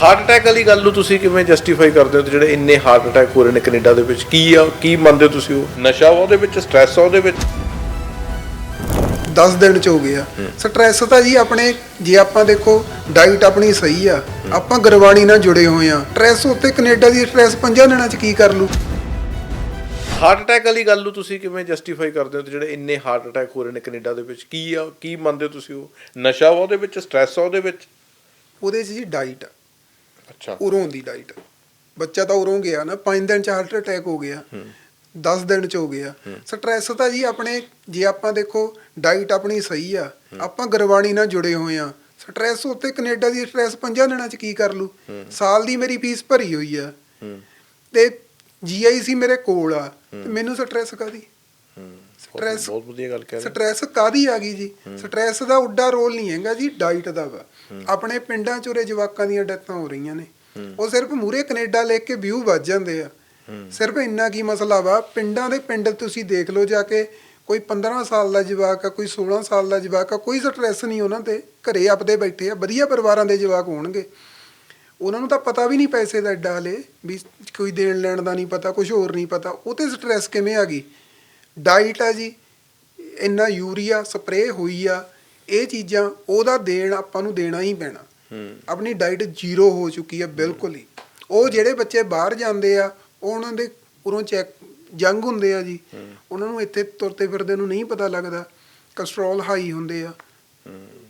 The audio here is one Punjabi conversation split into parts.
ਹਾਰਟ ਅਟੈਕ ਵਾਲੀ ਗੱਲ ਨੂੰ ਤੁਸੀਂ ਕਿਵੇਂ ਜਸਟੀਫਾਈ ਕਰਦੇ ਹੋ ਤੇ ਜਿਹੜੇ ਇੰਨੇ ਹਾਰਟ ਅਟੈਕ ਹੋ ਰਹੇ ਨੇ ਕੈਨੇਡਾ ਦੇ ਵਿੱਚ? ਕੀ ਆ ਕੀ ਮੰਨਦੇ ਹੋ ਤੁਸੀਂ ਉਹ? ਨਸ਼ਾ ਵਾ ਉਹਦੇ ਵਿੱਚ ਸਟ੍ਰੈਸ ਆ ਉਹਦੇ ਵਿੱਚ? 10 ਦਿਨ ਚ ਹੋ ਗਿਆ ਸਟ੍ਰੈਸ ਤਾਂ ਜੀ ਆਪਣੇ ਜੇ ਆਪਾਂ ਦੇਖੋ ਡਾਈਟ ਆਪਣੀ ਸਹੀ ਆ ਆਪਾਂ ਗੁਰਬਾਣੀ ਨਾਲ ਜੁੜੇ ਹੋਏ ਆ। ਸਟ੍ਰੈਸ ਉੱਤੇ ਕੈਨੇਡਾ ਦੀ ਸਟ੍ਰੈਸ 5 ਦਿਨਾਂ ਚ ਕੀ ਕਰ ਲੂ? ਹਾਰਟ ਅਟੈਕ ਵਾਲੀ ਗੱਲ ਨੂੰ ਤੁਸੀਂ ਕਿਵੇਂ ਜਸਟੀਫਾਈ ਕਰਦੇ ਹੋ ਤੇ ਜਿਹੜੇ ਇੰਨੇ ਹਾਰਟ ਅਟੈਕ ਹੋ ਰਹੇ ਨੇ ਕੈਨੇਡਾ ਦੇ ਵਿੱਚ? ਕੀ ਆ ਕੀ ਮੰਨਦੇ ਹੋ ਤੁਸੀਂ ਉਹ? ਨਸ਼ਾ ਵਾ ਉਹਦੇ ਵਿੱਚ ਸਟ੍ਰੈਸ ਆ ਉਹਦੇ ਵਿੱਚ? ਉਹਦੇ 'ਚ ਜੀ ਡਾਈਟ ਅੱਛਾ। ਉਰੋਂ ਦੀ ਡਾਈਟ ਬੱਚਾ ਤਾਂ ਉਰੋਂ ਗਿਆ ਨਾ 5 ਦਿਨ ਚ ਹਾਰਟ ਅਟੈਕ ਹੋ ਗਿਆ 10 ਦਿਨ ਚ ਹੋ ਗਿਆ। ਸਟ੍ਰੈਸ ਤਾਂ ਜੀ ਆਪਣੇ ਜੇ ਆਪਾਂ ਦੇਖੋ ਡਾਈਟ ਆਪਣੀ ਸਹੀ ਆ ਆਪਾਂ ਗੁਰਬਾਣੀ ਨਾਲ ਜੁੜੇ ਹੋਏ ਆ। ਸਟ੍ਰੈਸ ਉੱਤੇ ਕੈਨੇਡਾ ਦੀ ਸਟ੍ਰੈਸ 5 ਦਿਨਾਂ ਚ ਕੀ ਕਰ ਲੂ? ਸਾਲ ਦੀ ਮੇਰੀ ਫੀਸ ਭਰੀ ਹੋਈ ਆ। ਹੂੰ। ਤੇ ਜੀਆਈਸੀ ਮੇਰੇ ਕੋਲ ਆ। ਤੇ ਮੈਨੂੰ ਸਟ੍ਰੈਸ ਕਾਦੀ Stress- ਬਹੁਤ ਵਧੀਆ ਗੱਲ ਕਹਿ ਰਹੇ। ਸਟ੍ਰੈਸ ਕਾਦੀ ਆ ਗਈ ਜੀ? ਸਟ੍ਰੈਸ ਦਾ ਉੱਡਾ ਰੋਲ ਨਹੀਂ ਹੈਗਾ ਜੀ ਡਾਈਟ ਦਾ ਵਾ। ਆਪਣੇ ਪਿੰਡਾਂ ਚ ਉਰੇ ਜਵਾਕਾਂ ਦੀਆਂ ਡੈਥਾਂ ਹੋ ਰਹੀਆਂ ਨੇ। ਉਹ ਸਿਰਫ ਮੂਰੇ ਕੈਨੇਡਾ ਲੈ ਕੇ ਵਿਊ ਵੱਜ ਜਾਂਦੇ ਆ। ਸਿਰਫ ਇੰਨਾ ਕੀ ਮਸਲਾ ਵਾ ਪਿੰਡਾਂ ਦੇ ਪਿੰਡ ਤੁਸੀਂ ਦੇਖ ਲਓ ਜਾ ਕੇ ਕੋਈ 15 ਸਾਲ ਦਾ ਜਵਾਕ ਆ ਕੋਈ 16 ਸਾਲ ਦਾ ਜਵਾਕ ਆ ਕੋਈ ਸਟ੍ਰੈਸ ਨਹੀਂ ਉਹਨਾਂ ਤੇ। ਘਰੇ ਆਪਦੇ ਬੈਠੇ ਆ ਵਧੀਆ ਪਰਿਵਾਰਾਂ ਦੇ ਜਵਾਕ ਹੋਣਗੇ। ਉਹਨਾਂ ਨੂੰ ਤਾਂ ਪਤਾ ਵੀ ਨਹੀਂ ਪੈਸੇ ਦਾ ਐਡਾ ਹਲੇ ਵੀ ਕੋਈ ਦੇਣ ਲੈਣ ਦਾ ਨਹੀਂ ਪਤਾ ਕੁਝ ਹੋਰ ਨਹੀਂ ਪਤਾ। ਉਹ ਤੇ ਸਟ੍ਰੈਸ ਕਿਵੇਂ ਆ ਗਈ? ਡਾਈਟ ਆ ਜੀ ਇੰਨਾ ਯੂਰੀਆ ਸਪਰੇਅ ਹੋਈ ਆ ਇਹ ਚੀਜ਼ਾਂ ਉਹਦਾ ਦੇਣ ਆਪਾਂ ਨੂੰ ਦੇਣਾ ਹੀ ਪੈਣਾ। ਆਪਣੀ ਡਾਈਟ ਜ਼ੀਰੋ ਹੋ ਚੁੱਕੀ ਆ ਬਿਲਕੁਲ ਹੀ। ਉਹ ਜਿਹੜੇ ਬੱਚੇ ਬਾਹਰ ਜਾਂਦੇ ਆ ਉਹ ਉਹਨਾਂ ਦੇ ਉਰੋਂ ਚੈੱਕ ਜੰਗ ਹੁੰਦੇ ਆ ਜੀ। ਉਹਨਾਂ ਨੂੰ ਇੱਥੇ ਤੁਰਤੇ ਫਿਰਦੇ ਨੂੰ ਨਹੀਂ ਪਤਾ ਲੱਗਦਾ ਕੋਲੇਸਟ੍ਰੋਲ ਹਾਈ ਹੁੰਦੇ ਆ।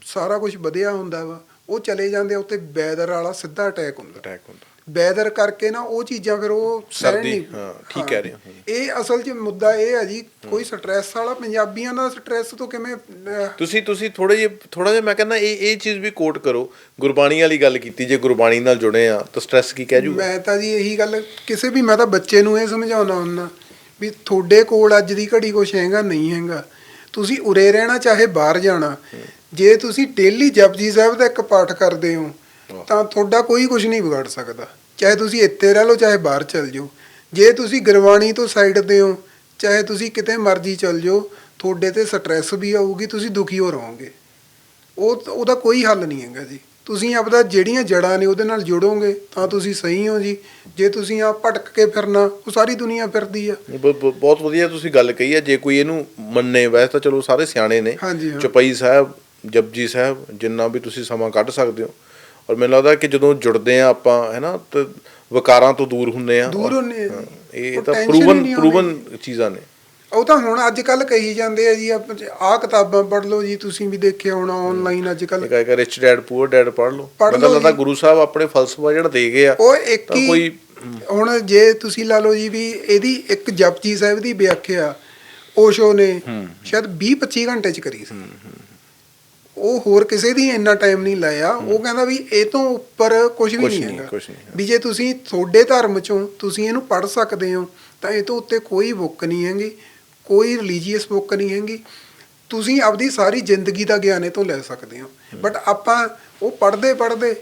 ਸਾਰਾ ਕੁਝ ਵਧਿਆ ਹੁੰਦਾ ਵਾ ਉਹ ਚਲੇ ਜਾਂਦੇ ਆ ਉੱਤੇ ਵੈਦਰ ਵਾਲਾ ਸਿੱਧਾ ਅਟੈਕ ਹੁੰਦਾ। ਅਟੈਕ ਹੁੰਦਾ। ਵੈਦਰ ਕਰਕੇ ਨਾ ਉਹ ਚੀਜ਼ਾਂ ਫਿਰ ਉਹ ਸਹਿਣ ਸਰਦੀ, ਨਹੀਂ। ਹਾਂ, ਠੀਕ ਕਹਿ ਰਹੇ ਹੋ। ਇਹ ਅਸਲ 'ਚ ਮੁੱਦਾ ਇਹ ਹੈ ਜੀ ਕੋਈ ਸਟ੍ਰੈਸ ਵਾਲਾ ਪੰਜਾਬੀਆਂ ਦਾ ਸਟ੍ਰੈਸ ਤੋਂ ਕਿਵੇਂ ਅਹ, ਤੁਸੀਂ ਤੁਸੀਂ ਥੋੜੇ ਜਿਹਾ ਥੋੜਾ ਜਿਹਾ ਮੈਂ ਕਹਿੰਦਾ ਇਹ ਇਹ ਚੀਜ਼ ਵੀ ਕੋਟ ਕਰੋ ਗੁਰਬਾਣੀ ਵਾਲੀ ਗੱਲ ਕੀਤੀ ਜੇ ਗੁਰਬਾਣੀ ਨਾਲ ਜੁੜੇ ਆ ਤਾਂ ਸਟ੍ਰੈਸ ਕੀ ਕਹਿ ਜੂਗਾ? ਮੈਂ ਤਾਂ ਜੀ ਇਹੀ ਗੱਲ ਕਿਸੇ ਵੀ ਮੈਂ ਤਾਂ ਬੱਚੇ ਨੂੰ ਇਹ ਸਮਝਾਉਣਾ ਹੁੰਦਾ ਵੀ ਤੁਹਾਡੇ ਕੋਲ ਅੱਜ ਦੀ ਘੜੀ ਕੁਛ ਹੈਗਾ ਨਹੀਂ ਹੈਗਾ। ਤੁਸੀਂ ਉਰੇ ਰਹਿਣਾ ਚਾਹੇ ਬਾਹਰ ਜਾਣਾ। ਜੇ ਤੁਸੀਂ ਡੇਲੀ ਜਪਜੀ ਸਾਹਿਬ ਦਾ ਇੱਕ ਪਾਠ ਕਰਦੇ ਹੋ ਤਾਂ ਤੁਹਾਡਾ ਕੋਈ ਕੁਝ ਨਹੀਂ ਵਿਗਾੜ ਸਕਦਾ। ਚਾਹੇ ਤੁਸੀਂ ਇੱਥੇ ਰਹਿ ਲਓ ਚਾਹੇ ਬਾਹਰ ਚਲ ਜਾਓ। ਜੇ ਤੁਸੀਂ ਗੁਰਬਾਣੀ ਤੋਂ ਸਾਈਡ ਤੇ ਹੋ ਚਾਹੇ ਤੁਸੀਂ ਕਿਤੇ ਮਰਜ਼ੀ ਚਲ ਜਾਓ ਤੁਹਾਡੇ ਤੇ ਸਟ੍ਰੈਸ ਵੀ ਆਊਗੀ ਤੁਸੀਂ ਦੁਖੀ ਹੋ ਰਹੋਗੇ। ਉਹ ਉਹਦਾ ਕੋਈ ਹੱਲ ਨਹੀਂ ਹੈਗਾ ਜੀ। ਤੁਸੀਂ ਆਪਦਾ ਜਿਹੜੀਆਂ ਜੜਾਂ ਨੇ ਉਹਦੇ ਨਾਲ ਜੁੜੋਗੇ ਤਾਂ ਤੁਸੀਂ ਸਹੀ ਹੋ ਜੀ। ਜੇ ਤੁਸੀਂ ਆ ਭਟਕ ਕੇ ਫਿਰਨਾ ਉਹ ਸਾਰੀ ਦੁਨੀਆ ਫਿਰਦੀ ਆ। ਬਹੁਤ ਵਧੀਆ ਤੁਸੀਂ ਗੱਲ ਕਹੀ ਹੈ। ਜੇ ਕੋਈ ਇਹਨੂੰ ਮੰਨੇ ਵੈਸੇ ਤਾਂ ਚਲੋ ਸਾਰੇ ਸਿਆਣੇ ਨੇ। ਚਪਈ ਸਾਹਿਬ ਜਪਜੀ ਸਾਹਿਬ ਜਿੰਨਾ ਵੀ ਤੁਸੀਂ ਸਮਾਂ ਕੱਢ ਸਕਦੇ ਹੋ ਔਰ ਮੈਨੂੰ ਲੱਗਦਾ ਕਿ ਜਦੋਂ ਜੁੜਦੇ ਆ ਆਪਾਂ ਹੈਨਾ ਤੇ ਵਿਕਾਰਾਂ ਤੋਂ ਦੂਰ ਹੁੰਨੇ ਆ। ਦੂਰ ਹੁੰਨੇ ਆ। ਇਹ ਤਾਂ ਪ੍ਰੂਵਨ ਪ੍ਰੂਵਨ ਚੀਜ਼ਾਂ ਨੇ। ਉਹ ਤਾਂ ਹੁਣ ਅੱਜ ਕੱਲ ਕਹੀ ਜਾਂਦੇ ਆ ਜੀ ਆਹ ਕਿਤਾਬਾਂ ਪੜ੍ਹ ਲਓ ਜੀ ਤੁਸੀਂ ਵੀ ਦੇਖਿਆ ਹੋਣਾ ਆਨਲਾਈਨ ਅੱਜ ਕੱਲ ਕਹੇ ਰਿਚ ਡੈਡ ਪੂਅਰ ਡੈਡ ਪੜ੍ਹ ਲਓ। ਮੈਨੂੰ ਲੱਗਦਾ। ਗੁਰੂ ਸਾਹਿਬ ਆਪਣੇ ਫਲਸਫਾ ਜਿਹੜਾ ਦੇ ਗਏ ਆ ਉਹ ਇੱਕ ਹੀ ਕੋਈ ਹੁਣ ਜੇ ਤੁਸੀਂ ਲਾ ਲਓ ਜੀ ਵੀ ਇਹਦੀ ਇੱਕ ਜਪਜੀ ਸਾਹਿਬ ਦੀ ਵਿਆਖਿਆ ਓਸ਼ੋ ਨੇ ਸ਼ਾਇਦ 20 25 ਘੰਟੇ ਚ ਕਰੀ ਸੀ। ਉਹ ਹੋਰ ਕਿਸੇ ਦੀ ਇੰਨਾ ਟਾਈਮ ਨਹੀਂ ਲਾਇਆ। ਉਹ ਕਹਿੰਦਾ ਵੀ ਇਹ ਤੋਂ ਉੱਪਰ ਕੁਝ ਵੀ ਨਹੀਂ ਹੈਗਾ। ਵੀ ਜੇ ਤੁਸੀਂ ਤੁਹਾਡੇ ਧਰਮ ਚੋਂ ਤੁਸੀਂ ਇਹਨੂੰ ਪੜ੍ਹ ਸਕਦੇ ਹੋ ਤਾਂ ਇਹ ਤੋਂ ਉੱਤੇ ਕੋਈ ਬੁੱਕ ਨਹੀਂ ਹੈਗੀ ਕੋਈ ਰਿਲੀਜੀਅਸ ਬੁੱਕ ਨਹੀਂ ਹੈਗੀ। ਤੁਸੀਂ ਆਪਦੀ ਸਾਰੀ ਜ਼ਿੰਦਗੀ ਦਾ ਗਿਆਨ ਇਹ ਤੋਂ ਲੈ ਸਕਦੇ ਹੋ। ਬਟ ਆਪਾਂ ਉਹ ਪੜ੍ਹਦੇ ਪੜ੍ਹਦੇ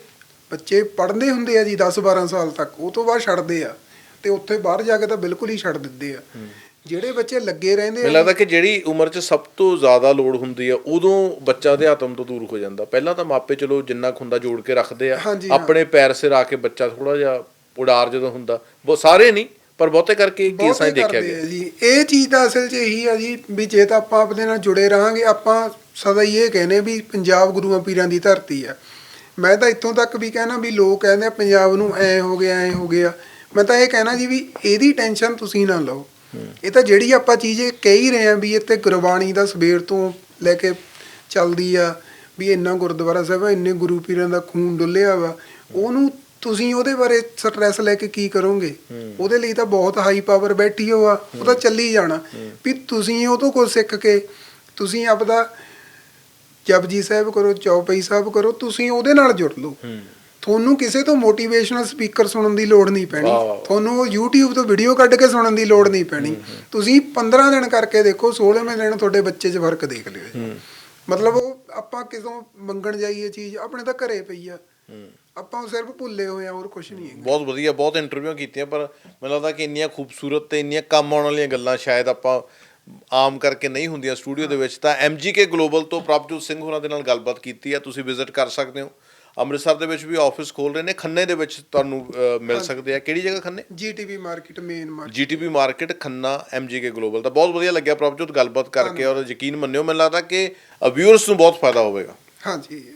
ਬੱਚੇ ਪੜ੍ਹਦੇ ਹੁੰਦੇ ਆ ਜੀ 10 12 ਸਾਲ ਤੱਕ ਉਹ ਤੋਂ ਬਾਅਦ ਛੱਡਦੇ ਆ। ਤੇ ਉੱਥੇ ਬਾਹਰ ਜਾ ਕੇ ਤਾਂ ਬਿਲਕੁਲ ਹੀ ਛੱਡ ਦਿੰਦੇ ਆ। ਜਿਹੜੇ ਬੱਚੇ ਲੱਗੇ ਰਹਿੰਦੇ ਮੈਨੂੰ ਲੱਗਦਾ ਕਿ ਜਿਹੜੀ ਉਮਰ 'ਚ ਸਭ ਤੋਂ ਜ਼ਿਆਦਾ ਲੋੜ ਹੁੰਦੀ ਆ ਉਦੋਂ ਬੱਚਾ ਅਧਿਆਤਮ ਤੋਂ ਦੂਰ ਹੋ ਜਾਂਦਾ। ਪਹਿਲਾਂ ਤਾਂ ਮਾਪੇ ਚਲੋ ਜਿੰਨਾ ਹੁੰਦਾ ਜੋੜ ਕੇ ਰੱਖਦੇ ਆ। ਹਾਂ। ਆਪਣੇ ਪੈਰ ਸਿਰ ਆ ਕੇ ਬੱਚਾ ਥੋੜਾ ਜਿਹਾ ਉਡਾਰ ਜਦੋਂ ਹੁੰਦਾ। ਬਹੁਤ ਸਾਰੇ ਨਹੀਂ ਪਰ ਬਹੁਤੇ ਕਰਕੇ ਕੇਸਾਂ ਬਹੁਤੇ ਦੇਖਿਆ ਗਿਆ। ਜੀ। ਇਹ ਚੀਜ਼ ਤਾਂ ਅਸਲ 'ਚ ਇਹੀ ਆ ਜੀ ਵੀ ਜੇ ਤਾਂ ਆਪਾਂ ਆਪਣੇ ਨਾਲ ਜੁੜੇ ਰਹਾਂਗੇ ਆਪਾਂ ਸਦਾ ਹੀ ਇਹ ਕਹਿੰਦੇ ਵੀ ਪੰਜਾਬ ਗੁਰੂਆਂ ਪੀਰਾਂ ਦੀ ਧਰਤੀ ਆ। ਮੈਂ ਤਾਂ ਇੱਥੋਂ ਤੱਕ ਵੀ ਕਹਿਣਾ ਵੀ ਲੋਕ ਕਹਿੰਦੇ ਆ ਪੰਜਾਬ ਨੂੰ ਐ ਹੋ ਗਿਆ ਐ ਹੋ ਗਿਆ। ਮੈਂ ਤਾਂ ਇਹ ਕਹਿਣਾ ਜੀ ਵੀ ਇਹਦੀ ਟੈਨਸ਼ਨ ਤੁਸੀਂ ਨਾ ਲਓ। ਇਹ ਤਾਂ ਜਿਹੜੀ ਆਪਾਂ ਚੀਜ਼ ਇਹ ਕਹਿ ਹੀ ਰਹੇ ਆ ਵੀ ਇੱਥੇ ਗੁਰਬਾਣੀ ਦਾ ਸਵੇਰ ਤੋਂ ਲੈ ਕੇ ਚੱਲਦੀ ਆ ਵੀ ਇੰਨਾ ਗੁਰਦੁਆਰਾ ਸਾਹਿਬ ਆ ਇੰਨੇ ਗੁਰੂ ਪੀਰਾਂ ਦਾ ਖੂਨ ਡੁੱਲਿਆ ਵਾ ਉਹਨੂੰ ਤੁਸੀਂ ਉਹਦੇ ਬਾਰੇ ਸਟ੍ਰੈਸ ਲੈ ਕੇ ਕੀ ਕਰੋਗੇ? ਉਹਦੇ ਲਈ ਤਾਂ ਬਹੁਤ ਹਾਈ ਪਾਵਰ ਬੈਠੀ ਹੋ ਆ ਉਹ ਤਾਂ ਚੱਲੀ ਜਾਣਾ। ਵੀ ਤੁਸੀਂ ਉਹ ਤੋਂ ਕੁਝ ਸਿੱਖ ਕੇ ਤੁਸੀਂ ਆਪਦਾ ਜਪਜੀ ਸਾਹਿਬ ਕਰੋ ਚੌਪਈ ਸਾਹਿਬ ਕਰੋ ਤੁਸੀਂ ਉਹਦੇ ਨਾਲ ਜੁੜ ਲਓ। ਤੁਹਾਨੂੰ ਕਿਸੇ ਤੋਂ ਮੋਟੀਵੇਸ਼ਨਲ ਸਪੀਕਰ ਸੁਣਨ ਦੀ ਲੋੜ ਨਹੀਂ ਪੈਣੀ। ਤੁਹਾਨੂੰ YouTube ਤੋਂ ਵੀਡੀਓ ਕੱਢ ਕੇ ਸੁਣਨ ਦੀ ਲੋੜ ਨਹੀਂ ਪੈਣੀ। ਤੁਸੀਂ 15 ਦਿਨ ਕਰਕੇ ਦੇਖੋ 16ਵੇਂ ਦਿਨ ਤੁਹਾਡੇ ਬੱਚੇ 'ਚ ਫ਼ਰਕ ਦੇਖ ਲਿਓ। ਮਤਲਬ ਉਹ ਆਪਾਂ ਕਿਦੋਂ ਮੰਗਣ ਜਾਈਏ ਚੀਜ਼ ਆਪਣੇ ਤਾਂ ਘਰੇ ਪਈ ਆ। ਆਪਾਂ ਸਿਰਫ ਭੁੱਲੇ ਹੋਏ ਆ ਹੋਰ ਕੁਝ ਨਹੀਂ ਹੈਗਾ। ਬਹੁਤ ਵਧੀਆ ਬਹੁਤ ਇੰਟਰਵਿਊ ਕੀਤੀਆਂ ਪਰ ਮੈਨੂੰ ਲੱਗਦਾ ਕਿ ਇੰਨੀਆਂ ਖੂਬਸੂਰਤ ਤੇ ਇੰਨੀਆਂ ਕੰਮ ਆਉਣ ਵਾਲੀਆਂ ਗੱਲਾਂ ਸ਼ਾਇਦ ਆਪਾਂ ਆਮ ਕਰਕੇ ਨਹੀਂ ਹੁੰਦੀਆਂ ਸਟੂਡੀਓ ਦੇ ਵਿੱਚ। ਤਾਂ MGK ਗਲੋਬਲ ਤੋਂ ਪ੍ਰਭਜੋਤ ਸਿੰਘ ਹੋਰਾਂ ਦੇ ਨਾਲ ਗੱਲਬਾਤ ਕੀਤੀ ਹੈ ਤੁਸੀਂ ਵਿਜ਼ਿਟ ਕਰ ਸਕਦੇ ਹੋ। ਅੰਮ੍ਰਿਤਸਰ ਦੇ ਵਿੱਚ ਵੀ ਆਫਿਸ ਖੋਲ ਰਹੇ ਨੇ ਖੰਨੇ ਦੇ ਵਿੱਚ ਤੁਹਾਨੂੰ ਅ, ਮਿਲ ਸਕਦੇ ਆ। ਕਿਹੜੀ ਜਗ੍ਹਾ ਖੰਨੇ? GTV market main market GTP market Khanna MGK global ਦਾ। ਬਹੁਤ ਵਧੀਆ ਲੱਗਿਆ ਪ੍ਰਭਜੋਤ ਗੱਲਬਾਤ ਕਰਕੇ ਔਰ ਯਕੀਨ ਮੰਨਿਓ ਮੈਨੂੰ ਲੱਗਦਾ ਕਿ ਵਿਊਅਰਸ ਨੂੰ ਬਹੁਤ ਫਾਇਦਾ ਹੋਵੇਗਾ। ਹਾਂਜੀ।